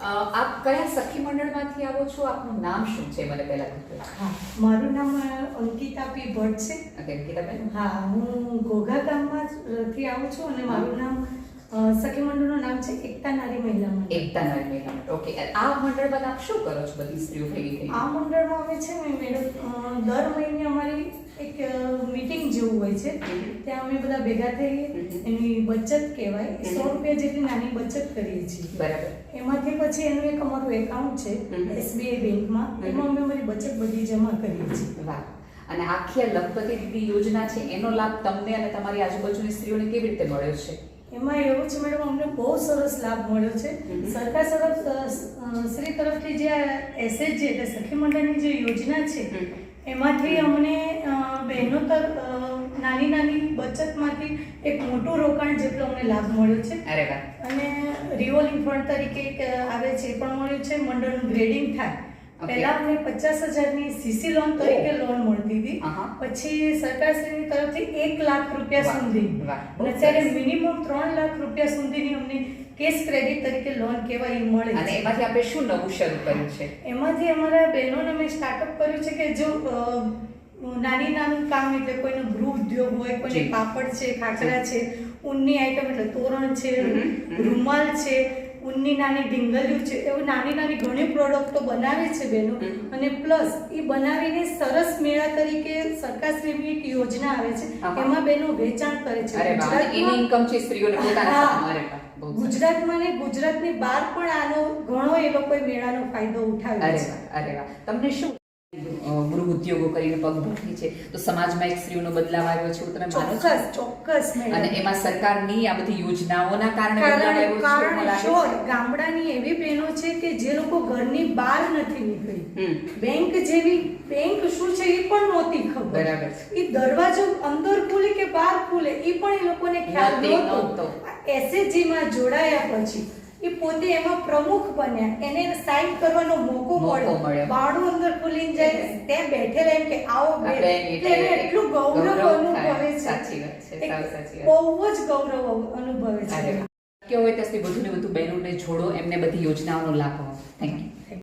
આપ કયા સખી મંડળમાંથી આવો છો? આપનું નામ શું છે? મને પહેલા કહો હા મારું નામ અંકિતા પી ભટ્ટ છે. ઓકે ગીતાબેન હા હું ઘોઘા ગામમાં થી આવું છું અને મારું નામ સખી મંડળનું નામ છે એકતા નારી મહિલા મંડળ. એકતા નારી મહિલા મંડળ. ઓકે આ મંડળમાં આપ શું કરો છો? બધી સ્ત્રીઓ ભેગી થઈ આ મંડળમાં અમે છે મેડમ દર મહિને અમારી એક મીટિંગ જેવું હોય છે. ત્યાં અમે બધા ભેગા થઈએ. એની બચત કહેવાય. સો રૂપિયા જેટલી નાની બચત કરીએ છીએ. બરાબર. એમાંથી પછી એનું એક અમારું એકાઉન્ટ છે એસબીઆઈ બેંકમાં. એમાં અમે અમારી બચત બધી જમા કરીએ છીએ. વાહ. અને આખી લખપતિ દીદી યોજના છે એનો લાભ તમને અને તમારી આજુબાજુની સ્ત્રીઓને કેવી રીતે મળ્યો છે? એમાં એવું છે મેડમ અમને બહુ સરસ લાભ મળ્યો છે. સરકાર તરફ શ્રી તરફથી જે એસએચજી એટલે સખી મંડળની જે યોજના છે એમાંથી અમને બહેનો તર નાની નાની બચતમાંથી એક મોટું રોકાણ જેટલો અમને લાભ મળ્યો છે. અરે વાહ. અને રિવોલ્વિંગ ફંડ તરીકે આવે છે એ પણ મળ્યું છે. મંડળનું ગ્રેડિંગ થાય. પહેલા અમને પચાસ હજારની સીસી લોન તરીકે લોન મળતી હતી. પછી સરકારશ્રીની તરફથી એક લાખ રૂપિયા સુધી. અત્યારે. મિનિમમ ત્રણ લાખ રૂપિયા અમને કેશ ક્રેડિટ તરીકે લોન કહેવાય એ મળે અને એમાંથી આપણે શું નવું શરૂ કર્યું છે? એમાંથી અમારા બહેનોને અમે સ્ટાર્ટઅપ કર્યું છે કે જો નાની નાનું કામ એટલે કોઈનો ગૃહ ઉદ્યોગ હોય કોઈને પાપડ છે ખાખરા છે ઊનની આઈટમ એટલે તોરણ છે. રૂમાલ છે ઊનની નાની ઢીંગલીઓ છે એવું નાની નાની ઘણી પ્રોડક્ટો બનાવે છે બહેનો. અને પ્લસ એ બનાવીને સરસ મેળા તરીકે સરકારશ્રીની એક યોજના આવે છે. એમાં બહેનો વેચાણ કરે છે. એની ઇન્કમ છે સ્ત્રીઓને પોતાના ગુજરાતમાં ને ગુજરાતની બહાર પણ આનો ઘણો એ લોકોએ મેળાનો ફાયદો ઉઠાવ્યો છે. અરે વાહ. તમને શું ગૃહ ઉદ્યોગો કરીને પગ ભરતી છે? તો સમાજમાં એક સ્ત્રીઓનો બદલાવ આવ્યો છે તમે માનો છો? ચોક્કસ અને એમાં સરકારની આ બધી યોજનાઓના કારણે કારણ ગામડાની એવી બહેનો છે કે જે લોકો ઘરની બહાર નથી નીકળી. બેંક જેવી બેંક શું છે એ પણ નહોતી ખબર. બરાબર એ દરવાજો અંદર ખુલે કે બહાર ખુલે એ પણ એ લોકોને ખ્યાલ નહોતી, નહોતો નહોતો. એસએચજી માં જોડાયા પછી એ પોતે એમાં પ્રમુખ બન્યા. એને સાઇન કરવાનો મોકો મળ્યો. બાણું અંદર ખુલી જાય ત્યાં બેઠેલા એમ કે આવો એટલે એટલું ગૌરવ અનુભવે છે. બહુ જ ગૌરવ અનુભવે છે. કેવું હોય ત્યાં વધુ ને વધુ બહેનોને જોડો એમને બધી યોજનાઓનો લાભ. Thank you